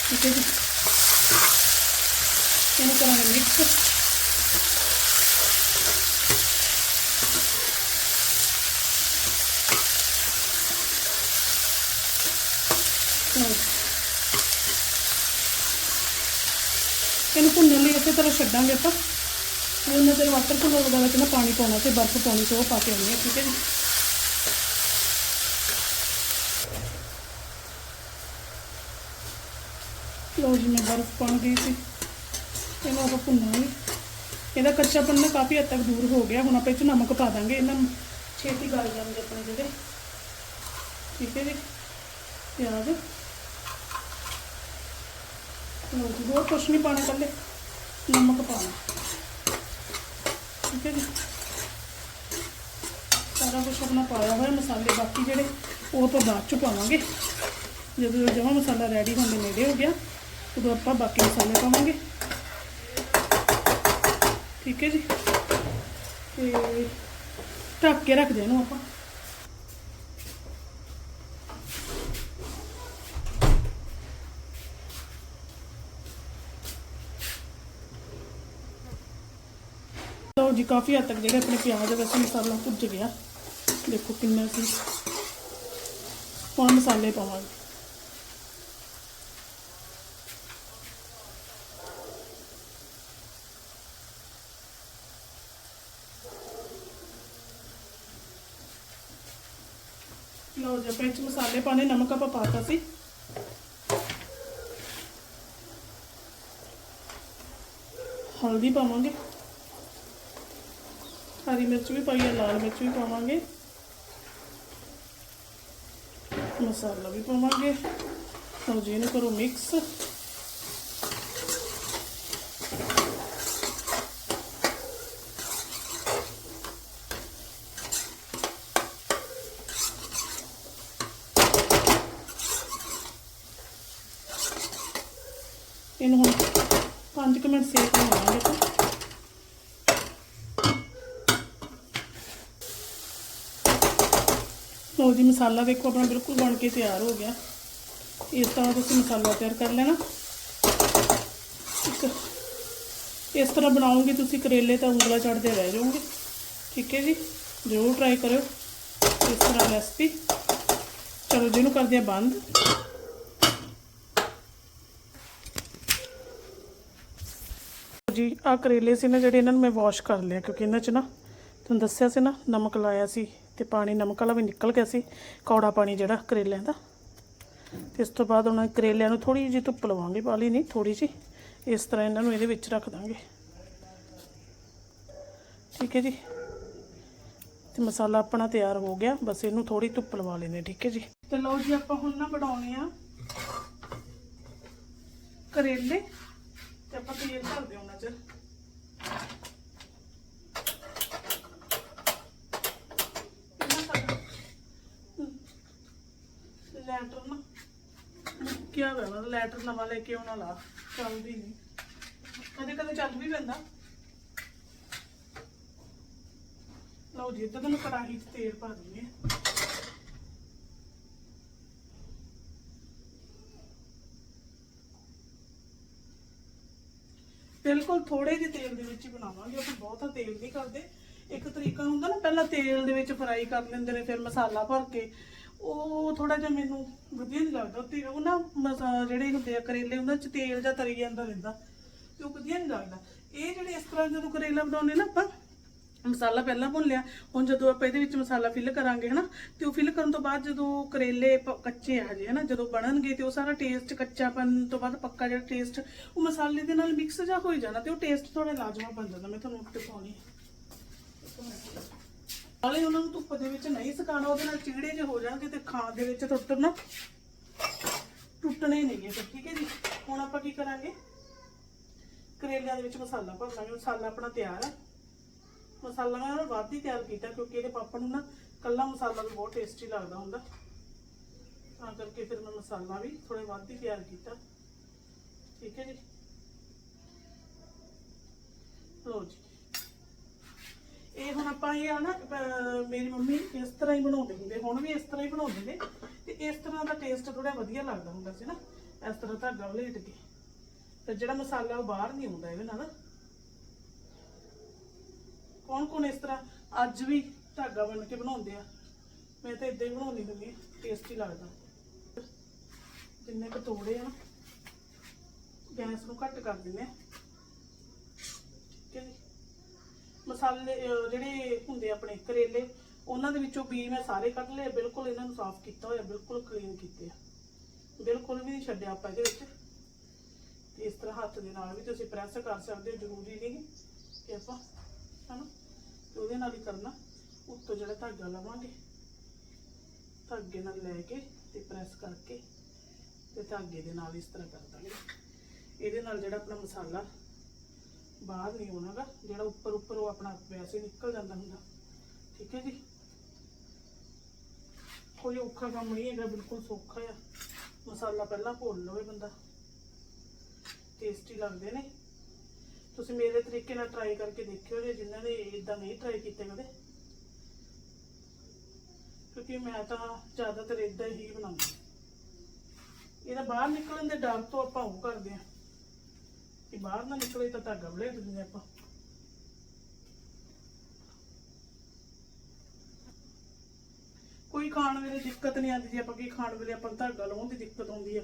ਠੀਕ ਹੈ ਜੀ। ਇਹਨੂੰ ਕਰਾਂਗੇ ਮਿਕਸ ਲਓ ਜੀ। ਇਹਨੂੰ ਭੁੰਨਣ ਲਈ ਇਸੇ ਤਰ੍ਹਾਂ ਛੱਡਾਂਗੇ ਆਪਾਂ। ਉਹਨਾਂ ਦੇ ਵਾਟਰ ਕੂਲਰ ਵਗੈਰਾ 'ਚ ਨਾ ਪਾਣੀ ਪਾਉਣਾ ਤੇ ਬਰਫ਼ ਪਾਉਣੀ ਤੇ ਉਹ ਪਾ ਕੇ ਆਉਂਦੇ ਹੈ ਠੀਕ ਹੈ ਜੀ। ਲਓ ਜੀ, ਮੈਂ ਬਰਫ਼ ਪਾਉਣ ਗਈ ਸੀ। ਇਹਨੂੰ ਆਪਾਂ ਭੁੰਨਾਂਗੇ। ਇਹਦਾ ਕੱਚਾਪਨ ਨਾ ਕਾਫੀ ਹੱਦ ਤੱਕ ਦੂਰ ਹੋ ਗਿਆ। ਹੁਣ ਆਪਾਂ ਇਹ 'ਚ ਨਮਕ ਪਾ ਦਾਂਗੇ। ਇਹਨਾਂ ਨੂੰ ਛੇਤੀ ਗਲ ਜਾਣਗੇ ਆਪਣੇ ਜਿਹੜੇ। ਠੀਕ ਹੈ ਜੀ। ਪਿਆਜ਼। ਲਓ ਜੀ, ਹੋਰ ਕੁਛ ਨਹੀਂ ਪਾਣਾ ਕੱਲੇ ਨਮਕ ਪਾਉਣਾ ਠੀਕ ਹੈ ਜੀ? ਸਾਰਾ ਕੁਝ ਆਪਣਾ ਪਾਇਆ ਹੋਇਆ ਮਸਾਲੇ, ਬਾਕੀ ਜਿਹੜੇ ਉਹ ਤੋਂ ਬਾਅਦ ਚ ਪਾਵਾਂਗੇ। ਜਦੋਂ ਜਮਾ ਮਸਾਲਾ ਰੈਡੀ ਹੋਣ ਦੇ ਨੇੜੇ ਹੋ ਗਿਆ, ਉਦੋਂ ਆਪਾਂ ਬਾਕੀ ਮਸਾਲੇ ਪਾਵਾਂਗੇ। ਠੀਕ ਹੈ ਜੀ? ਤੇ ਢੱਕ ਕੇ ਰੱਖ ਦੇ ਆਪਾਂ। ਲਓ ਜੀ ਕਾਫੀ ਹੱਦ ਤੱਕ ਜਿਹੜੇ ਆਪਣੇ ਪਿਆਜ਼ ਵੈਸੇ ਮਸਾਲਾ ਭੁੱਜ ਗਿਆ ਦੇਖੋ ਕਿੰਨਾ ਸੀ ਹੁਣ ਮਸਾਲੇ ਪਾਵਾਂਗੇ ਲਓ ਜੀ ਆਪਾਂ ਇਹ 'ਚ ਮਸਾਲੇ ਪਾਣੇ ਨਮਕ ਆਪਾਂ ਪਾਤਾ ਸੀ ਹਲਦੀ ਪਾਵਾਂਗੇ ਹਰੀ ਮਿਰਚ ਵੀ ਪਾਈ ਹੈ, ਲਾਲ ਮਿਰਚ ਵੀ ਪਾਵਾਂਗੇ। ਮਸਾਲਾ ਵੀ ਪਾਵਾਂਗੇ। ਲਓ ਜੀ, ਇਹਨੂੰ ਕਰੋ ਮਿਕਸ ਇਹਨੂੰ ਹੁਣ 5 ਮਿੰਟ ਸੇਕ ਲਵਾਂਗੇ ਤਾਂ ਲਓ ਜੀ ਮਸਾਲਾ ਦੇਖੋ ਆਪਣਾ ਬਿਲਕੁਲ ਬਣ ਕੇ ਤਿਆਰ ਹੋ ਗਿਆ। ਇਸ ਤਰ੍ਹਾਂ ਤੁਸੀਂ ਮਸਾਲਾ ਤਿਆਰ ਕਰ ਲੈਣਾ। ਇੱਕ, ਇਸ ਤਰ੍ਹਾਂ ਬਣਾਓਗੇ ਤੁਸੀਂ ਕਰੇਲੇ ਤਾਂ ਉਂਗਲਾ ਚੜਦੇ ਰਹਿ ਜਾਓਗੇ। ਠੀਕ ਹੈ ਜੀ? ਜ਼ਰੂਰ ਟਰਾਈ ਕਰਿਓ। ਇਸ ਤਰ੍ਹਾਂ ਰੈਸਪੀ ਚਲੋ, ਜਿਹਨੂੰ ਕਰਦੇ ਆ ਬੰਦ। ਜੀ ਆ ਕਰੇਲੇ ਸੀ ਨਾ, ਜਿਹੜੇ ਇਹਨਾਂ ਨੂੰ ਮੈਂ ਵਾਸ਼ ਕਰ ਲਿਆ, ਕਿਉਂਕਿ ਇਹਨਾਂ 'ਚ ਨਾ, ਤੁਹਾਨੂੰ ਦੱਸਿਆ ਸੀ ਨਾ, ਨਮਕ ਲਾਇਆ ਸੀ। ਤੇ ਪਾਣੀ ਨਮਕ ਵਾਲਾ ਵੀ ਨਿਕਲ ਗਿਆ ਸੀ, ਕੌੜਾ ਪਾਣੀ ਜਿਹੜਾ ਕਰੇਲਿਆਂ ਦਾ। ਤੇ ਇਸ ਤੋਂ ਬਾਅਦ ਉਹਨਾਂ ਕਰੇਲਿਆਂ ਨੂੰ ਥੋੜੀ ਜਿਹੀ ਧੁੱਪ ਲਵਾਂਗੇ ਪਾਲੀ ਨਹੀਂ ਥੋੜੀ ਜਿਹੀ। ਇਸ ਤਰ੍ਹਾਂ ਇਹਨਾਂ ਨੂੰ ਇਹਦੇ ਵਿੱਚ ਰੱਖ ਦਾਂਗੇ। ਠੀਕ ਹੈ ਜੀ? ਤੇ ਮਸਾਲਾ ਆਪਣਾ ਤਿਆਰ ਹੋ ਗਿਆ, ਬਸ ਇਹਨੂੰ ਥੋੜੀ ਧੁੱਪ ਲਵਾ ਲੈਣੇ ਠੀਕ ਹੈ ਜੀ? ਤੇ ਲਓ ਜੀ, ਆਪਾਂ ਹੁਣ ਨਾ ਬਣਾਉਣੇ ਆ ਕਰੇਲੇ। ਤੇ ਆਪਾਂ ਤੇਲ ਧਰਦੇ ਹਾਂ ਉਹਨਾਂ ਚ। ਲੈਟਰ ਨਾ। ਕੀ ਹੋਇਆ ਨਾ ਲੈਟਰ ਨਵਾਂ ਲੈ ਕੇ ਆਉਣਾ ਲਾ ਚੱਲਦੀ ਨਹੀਂ ਕਦੇ ਕਦੇ ਚੱਲ ਵੀ ਪੈਂਦਾ। ਲਓ ਜੀ ਇੱਦਾਂ ਤੁਹਾਨੂੰ ਕੜਾਹੀ 'ਚ ਤੇਲ ਪਾ ਦਿੰਦੇ ਬਿਲਕੁਲ ਥੋੜੇ ਜਿਹੇ ਤੇਲ ਦੇ ਵਿੱਚ ਹੀ ਬਣਾਵਾਂਗੇ ਆਪਾਂ ਬਹੁਤਾ ਤੇਲ ਨਹੀਂ ਕਰਦੇ। ਇੱਕ ਤਰੀਕਾ ਹੁੰਦਾ ਨਾ, ਪਹਿਲਾਂ ਤੇਲ ਦੇ ਵਿੱਚ ਫਰਾਈ ਕਰ ਲੈਂਦੇ ਨੇ, ਫਿਰ ਮਸਾਲਾ ਭਰ ਕੇ। ਉਹ ਥੋੜਾ ਜਿਹਾ ਮੈਨੂੰ ਵਧੀਆ ਨਹੀਂ ਲੱਗਦਾ ਤੇ ਉਹ ਨਾ ਮਸਾ- ਜਿਹੜੇ ਹੁੰਦੇ ਆ ਕਰੇਲੇ, ਉਹਨਾਂ ਚ ਤੇਲ ਜਾਂ ਤਰੀ ਜਾਂਦਾ ਰਹਿੰਦਾ। ਤੇ ਉਹ ਵਧੀਆ ਨਹੀਂ ਲੱਗਦਾ। ਇਹ ਜਿਹੜੇ ਇਸ ਤਰ੍ਹਾਂ ਜਦੋਂ ਕਰੇਲਾ ਬਣਾਉਂਦੇ ਨਾ ਆਪਾਂ, ਮਸਾਲਾ ਪਹਿਲਾਂ ਭੁੰਨ ਲਿਆ। ਹੁਣ ਜਦੋਂ ਆਪਾਂ ਇਹਦੇ ਵਿੱਚ ਮਸਾਲਾ ਫਿਲ ਕਰਾਂਗੇ, ਹਨਾ, ਤੇ ਉਹ ਫਿਲ ਕਰਨ ਤੋਂ ਬਾਅਦ ਜਦੋਂ ਕਰੇਲੇ ਪ- ਕੱਚੇ ਆ ਹਜੇ, ਹਨਾ, ਜਦੋਂ ਬਣਨਗੇ ਤੇ ਉਹ ਸਾਰਾ ਟੇਸਟ ਕੱਚਾਪਨ ਤੋਂ ਬਾਅਦ ਪੱਕਾ ਜਿਹੜਾ ਟੇਸਟ ਉਹ ਮਸਾਲੇ ਦੇ ਨਾਲ ਮਿਕਸ ਜਾ ਹੋਈ ਜਾਣਾ ਤੇ ਉਹ ਟੇਸਟ ਥੋੜਾ ਲਾਜਵਾਬ ਬਣ ਜਾਂਦਾ। ਮੈਂ ਤੁਹਾਨੂੰ ਦਿਖਾਉਣੀ ਹਾਲੇ ਉਹਨਾਂ ਨੂੰ ਧੁੱਪ ਦੇ ਵਿੱਚ ਨਹੀਂ ਸੁਕਾਉਣਾ, ਉਹਦੇ ਨਾਲ ਚਿਹੜੇ ਜੇ ਹੋ ਜਾਣਗੇ ਤੇ ਖਾਣ ਦੇ ਵਿੱਚ ਟੁੱਟਣ ਨਾ ਟੁੱਟਣੇ ਨਹੀਂਗੇ ਫਿਰ ਠੀਕ ਹੈ ਜੀ? ਹੁਣ ਆਪਾਂ ਕੀ ਕਰਾਂਗੇ? ਕਰੇਲਿਆਂ ਦੇ ਵਿੱਚ ਮਸਾਲਾ ਭਰ ਲਾਂਗੇ, ਮਸਾਲਾ ਆਪਣਾ ਤਿਆਰ ਹੈ ਮਸਾਲਾ ਮੈਂ ਵੱਧ ਹੀ ਤਿਆਰ ਕੀਤਾ ਕਿਉਂਕਿ ਇਹਦੇ ਪਾਪਾ ਨੂੰ ਨਾ ਕੱਲਾ ਮਸਾਲਾ ਵੀ ਬਹੁਤ ਟੇਸਟੀ ਲੱਗਦਾ ਹੁੰਦਾ। ਤਾਂ ਕਰਕੇ ਫਿਰ ਮੈਂ ਮਸਾਲਾ ਵੀ ਥੋੜੇ ਵੱਧ ਹੀ ਤਿਆਰ ਕੀਤਾ। ਠੀਕ ਹੈ ਜੀ? ਲਓ ਜੀ। ਇਹ ਹੁਣ ਆਪਾਂ ਇਹ ਆ ਨਾ, ਅਹ, ਮੇਰੀ ਮੰਮੀ ਇਸ ਤਰ੍ਹਾਂ ਹੀ ਬਣਾਉਂਦੇ ਹੁੰਦੇ, ਹੁਣ ਵੀ ਇਸ ਤਰ੍ਹਾਂ ਹੀ ਬਣਾਉਂਦੇ ਨੇ, ਤੇ ਇਸ ਤਰ੍ਹਾਂ ਦਾ ਟੇਸਟ ਥੋੜਾ ਵਧੀਆ ਲੱਗਦਾ ਹੁੰਦਾ ਸੀ ਨਾ, ਇਸ ਤਰ੍ਹਾਂ ਧਾਗਾ ਵਲੇਟ ਕੇ। ਤੇ ਜਿਹੜਾ ਮਸਾਲਾ ਉਹ ਬਾਹਰ ਨਹੀਂ ਆਉਂਦਾ ਇਹਦੇ ਨਾਲ। ਕੌਣ ਕੌਣ ਇਸ ਤਰ੍ਹਾਂ ਅੱਜ ਵੀ ਧਾਗਾ ਬਣ ਕੇ ਬਣਾਉਂਦੇ ਆ? ਮੈਂ ਤਾਂ ਇਦਾਂ ਹੀ ਬਣਾਉਂਦੀ ਹੁੰਦੀ ਟੇਸਟੀ ਲੱਗਦਾ। ਜਿੰਨੇ ਕੁ ਤੋੜੇ ਆ ਗੈਸ ਨੂੰ ਘੱਟ ਕਰ ਦਿੰਦੇ ਆ। ਠੀਕ ਹੈ ਜੀ। ਮਸਾਲੇ, ਅਹ, ਜਿਹੜੇ ਹੁੰਦੇ ਆਪਣੇ ਕਰੇਲੇ, ਉਹਨਾਂ ਦੇ ਵਿੱਚੋਂ ਬੀ ਮੈਂ ਸਾਰੇ ਕੱਢ ਲਏ, ਬਿਲਕੁਲ ਇਹਨਾਂ ਨੂੰ ਸਾਫ਼ ਕੀਤਾ ਹੋਇਆ, ਬਿਲਕੁਲ ਕਲੀਨ ਕੀਤੇ ਆ। ਬਿਲਕੁਲ ਵੀ ਨਹੀਂ ਛੱਡਿਆ ਆਪਾਂ ਇਹਦੇ ਵਿੱਚ। ਤੇ ਇਸ ਤਰ੍ਹਾਂ ਹੱਥ ਦੇ ਨਾਲ ਵੀ ਤੁਸੀਂ ਪ੍ਰੈਸ ਕਰ ਸਕਦੇ ਹੋ, ਜ਼ਰੂਰੀ ਨਹੀਂ ਕਿ ਆਪਾਂ, ਹਨਾ? ਤੇ ਉਹਦੇ ਨਾਲ ਹੀ ਕਰਨਾ। ਉੱਤੋਂ ਜਿਹੜਾ ਧਾਗਾ ਲਵਾਂਗੇ, ਧਾਗੇ ਨਾਲ ਲੈ ਕੇ ਤੇ ਪ੍ਰੈਸ ਕਰਕੇ ਤੇ ਧਾਗੇ ਦੇ ਨਾਲ ਇਸ ਤਰ੍ਹਾਂ ਕਰ ਦਾਂਗੇ। ਇਹਦੇ ਨਾਲ ਜਿਹੜਾ ਆਪਣਾ ਮਸਾਲਾ ਬਾਹਰ ਨਹੀਂ ਆਉਣਾਗਾ ਜਿਹੜਾ ਉੱਪਰ ਉੱਪਰ ਉਹ ਆਪਣਾ ਵੈਸੇ ਨਿਕਲ ਜਾਂਦਾ ਹੁੰਦਾ। ਠੀਕ ਹੈ ਜੀ? ਕੋਈ ਔਖਾ ਕੰਮ ਨਹੀਂ ਹੈਗਾ, ਬਿਲਕੁਲ ਸੌਖਾ ਆ। ਮਸਾਲਾ ਪਹਿਲਾਂ ਭੁੰਨ ਲਵੇ ਬੰਦਾ। ਟੇਸਟੀ ਲੱਗਦੇ ਨੇ। ਤੁਸੀਂ ਮੇਰੇ ਤਰੀਕੇ ਨਾਲ ਟਰਾਈ ਕਰਕੇ ਦੇਖਿਓ ਜੇ ਜਿਨ੍ਹਾਂ ਨੇ ਇਦਾਂ ਨਹੀਂ ਟਰਾਈ ਕੀਤੇ ਕਦੇ। ਕਿਉਂਕਿ ਮੈਂ ਤਾਂ ਜ਼ਿਆਦਾਤਰ ਇਦਾਂ ਹੀ ਬਣਾਉਂਦੀ। ਇਹਦਾ ਬਾਹਰ ਨਿਕਲਣ ਦੇ ਡਰ ਤੋਂ ਆਪਾਂ ਉਹ ਕਰਦੇ ਆ ਧਾਤੀ ਬਾਹਰ ਨਾ ਨਿਕਲੇ ਤਾਂ ਧਾਗਾ ਬਲੇ ਦਿੰਦੇ ਆਪਾਂ। ਕੋਈ ਖਾਣ ਵੇਲੇ ਦਿੱਕਤ ਨਹੀਂ ਆਉਂਦੀ ਜੇ, ਆਪਾਂ ਕੀ ਖਾਣ ਵੇਲੇ ਆਪਾਂ ਧਾਗਾ ਲਾਉਣ ਦੀ ਦਿੱਕਤ ਆਉਂਦੀ ਆ।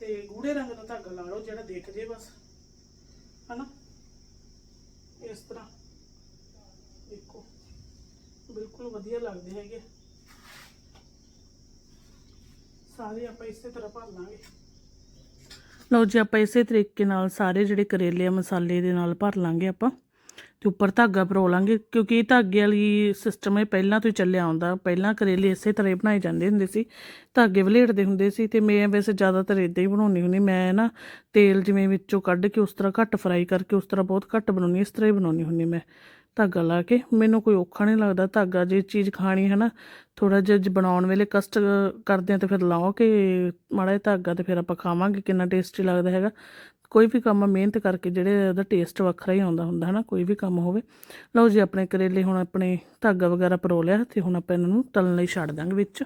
ਤੇ ਗੂੜੇ ਰੰਗ ਦਾ ਧਾਗਾ ਲਾ ਲਓ ਜਿਹੜਾ ਦਿਖ ਜੇ ਬਸ। ਹਨਾ? ਇਸ ਤਰ੍ਹਾਂ। ਦੇਖੋ, ਬਿਲਕੁਲ ਵਧੀਆ ਲੱਗਦੇ ਹੈਗੇ। ਸਾਰੇ ਆਪਾਂ ਇਸੇ ਤਰ੍ਹਾਂ ਭਰ ਲਾਂਗੇ। ਲਓ ਜੀ ਆਪਾਂ ਇਸੇ ਤਰੀਕੇ ਨਾਲ ਸਾਰੇ ਜਿਹੜੇ ਕਰੇਲੇ ਆ ਮਸਾਲੇ ਦੇ ਨਾਲ ਭਰ ਲਾਂਗੇ ਆਪਾਂ ਤੇ ਉੱਪਰ ਧਾਗਾ ਪਰੋ ਲਾਂਗੇ ਕਿਉਂਕਿ ਇਹ ਧਾਗੇ ਵਾਲੀ ਸਿਸਟਮ ਇਹ ਪਹਿਲਾਂ ਤੋਂ ਹੀ ਚੱਲਿਆ ਆਉਂਦਾ। ਪਹਿਲਾਂ ਕਰੇਲੇ ਇਸੇ ਤਰ੍ਹਾਂ ਹੀ ਬਣਾਏ ਜਾਂਦੇ ਹੁੰਦੇ ਸੀ। ਧਾਗੇ ਵਲੇਟਦੇ ਹੁੰਦੇ ਸੀ ਤੇ ਮੈਂ ਵੈਸੇ ਜ਼ਿਆਦਾਤਰ ਇਦਾਂ ਹੀ ਬਣਾਉਣੀ ਹੁੰਦੀ। ਮੈਂ ਨਾ ਤੇਲ ਜਿਵੇਂ ਵਿੱਚੋਂ ਕੱਢ ਕੇ ਉਸ ਤਰ੍ਹਾਂ ਘੱਟ ਫਰਾਈ ਕਰਕੇ ਉਸ ਤਰ੍ਹਾਂ ਬਹੁਤ ਘੱਟ ਬਣਾਉਣੀ ਇਸ ਤਰ੍ਹਾਂ ਹੀ ਬਣਾਉਣੀ ਹੁੰਦੀ ਮੈਂ। ਧਾਗਾ ਲਾ ਕੇ। ਮੈਨੂੰ ਕੋਈ ਔਖਾ ਨਹੀਂ ਲੱਗਦਾ ਧਾਗਾ, ਜੇ ਚੀਜ਼ ਖਾਣੀ ਹੈ ਨਾ ਥੋੜਾ ਜਿਹਾ ਬਣਾਉਣ ਵੇਲੇ ਕਸ਼ਟ ਕਰਦੇ ਆ ਤੇ ਫਿਰ ਲਾਓ ਕਿ ਮਾੜਾ ਜਿਹਾ ਧਾਗਾ ਤੇ ਫਿਰ ਆਪਾਂ ਖਾਵਾਂਗੇ, ਕਿੰਨਾ ਟੇਸਟੀ ਲੱਗਦਾ ਹੈਗਾ। ਕੋਈ ਵੀ ਕੰਮ ਮਿਹਨਤ ਕਰਕੇ ਜਿਹੜੇ ਉਹਦਾ ਟੇਸਟ ਵੱਖਰਾ ਹੀ ਆਉਂਦਾ ਹੁੰਦਾ, ਹਨਾ, ਕੋਈ ਵੀ ਕੰਮ ਹੋਵੇ। ਲਓ ਜੀ, ਆਪਣੇ ਕਰੇਲੇ ਹੁਣ ਆਪਣੇ ਧਾਗਾ ਵਗੈਰਾ ਪਰੋ ਲਿਆ ਤੇ ਹੁਣ ਆਪਾਂ ਇਹਨਾਂ ਨੂੰ ਤਲਣ ਲਈ ਛੱਡ ਦਾਂਗੇ ਵਿੱਚ।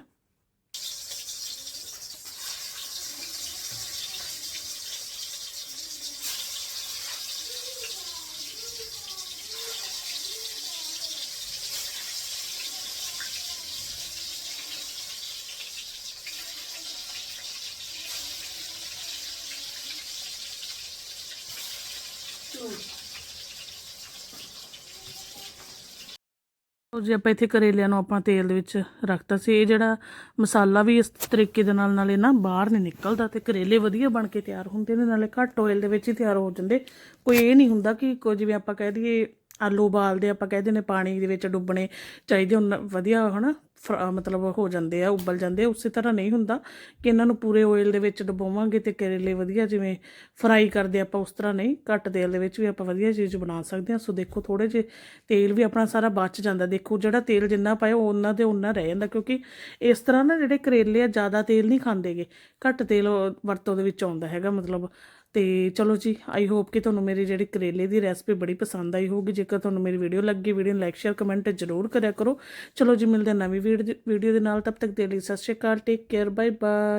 ਜੇ ਆਪਾਂ ਇੱਥੇ ਕਰੇਲਿਆਂ ਨੂੰ ਆਪਾਂ ਤੇਲ ਦੇ ਵਿੱਚ ਰੱਖਤਾ ਸੀ, ਇਹ ਜਿਹੜਾ ਮਸਾਲਾ ਵੀ ਇਸ ਤਰੀਕੇ ਦੇ ਨਾਲ, ਨਾਲੇ ਨਾ ਬਾਹਰ ਨਹੀਂ ਨਿਕਲਦਾ ਤੇ ਕਰੇਲੇ ਵਧੀਆ ਬਣ ਕੇ ਤਿਆਰ ਹੁੰਦੇ ਨੇ, ਨਾਲੇ ਘੱਟ ਆਇਲ ਦੇ ਵਿੱਚ ਹੀ ਤਿਆਰ ਹੋ ਜਾਂਦੇ। ਕੋਈ ਇਹ ਨਹੀਂ ਹੁੰਦਾ ਕਿ ਕੋਈ ਜਿਵੇਂ ਆਪਾਂ ਕਹਿ ਦਈਏ ਆਲੂ ਉਬਾਲਦੇ ਆਪਾਂ ਕਹਿੰਦੇ ਨੇ ਪਾਣੀ ਦੇ ਵਿੱਚ ਡੁੱਬਣੇ ਚਾਹੀਦੇ ਉਹਨਾਂ ਵਧੀਆ ਹਨਾ, ਫਰ- ਮਤਲਬ ਹੋ ਜਾਂਦੇ ਆ, ਉਬਲ ਜਾਂਦੇ ਆ, ਉਸੇ ਤਰ੍ਹਾਂ ਨਹੀਂ ਹੁੰਦਾ ਕਿ ਇਹਨਾਂ ਨੂੰ ਪੂਰੇ ਆਇਲ ਦੇ ਵਿੱਚ ਡੁਬੋਵਾਂਗੇ ਤੇ ਕਰੇਲੇ ਵਧੀਆ ਜਿਵੇਂ ਫਰਾਈ ਕਰਦੇ ਆਪਾਂ ਉਸ ਤਰ੍ਹਾਂ ਨਹੀਂ, ਘੱਟ ਤੇਲ ਦੇ ਵਿੱਚ ਵੀ ਆਪਾਂ ਵਧੀਆ ਚੀਜ਼ ਬਣਾ ਸਕਦੇ ਹਾਂ। ਸੋ ਦੇਖੋ ਥੋੜੇ ਜਿਹੇ ਤੇਲ ਵੀ ਆਪਣਾ ਸਾਰਾ ਬਚ ਜਾਂਦਾ। ਦੇਖੋ ਜਿਹੜਾ ਤੇਲ ਜਿੰਨਾ ਪਾਇਆ ਉਹਨਾਂ ਤੇ ਉਹਨਾਂ ਰਹਿ ਜਾਂਦਾ ਕਿਉਂਕਿ ਇਸ ਤਰ੍ਹਾਂ ਨਾ ਜਿਹੜੇ ਕਰੇਲੇ ਆ ਜ਼ਿਆਦਾ ਤੇਲ ਨਹੀਂ ਖਾਂਦੇਗੇ। ਘੱਟ ਤੇਲ ਵਰਤੋਂ ਦੇ ਵਿੱਚ ਆਉਂਦਾ ਹੈਗਾ ਮਤਲਬ ਤੇ ਚਲੋ ਜੀ ਆਈ ਹੋਪ ਕਿ ਤੁਹਾਨੂੰ ਮੇਰੀ ਜਿਹੜੀ ਕਰੇਲੇ ਦੀ ਰੈਸਪੀ ਬੜੀ ਪਸੰਦ ਆਈ ਹੋਊਗੀ। ਜੇਕਰ ਤੁਹਾਨੂੰ ਮੇਰੀ ਵੀਡੀਓ ਲੱਗੀ ਵੀਡੀਓ ਨੂੰ ਲਾਈਕ ਸ਼ੇਅਰ ਕਮੈਂਟ ਜ਼ਰੂਰ ਕਰਿਆ ਕਰੋ। ਚਲੋ ਜੀ, ਮਿਲਦੇ ਹਾਂ ਨਵੀਂ ਵੀਡੀਓ ਦੇ ਨਾਲ। ਤਬ ਤੱਕ ਦੇ ਲਈ ਸਤਿ ਸ਼੍ਰੀ ਅਕਾਲ। Take care bye bye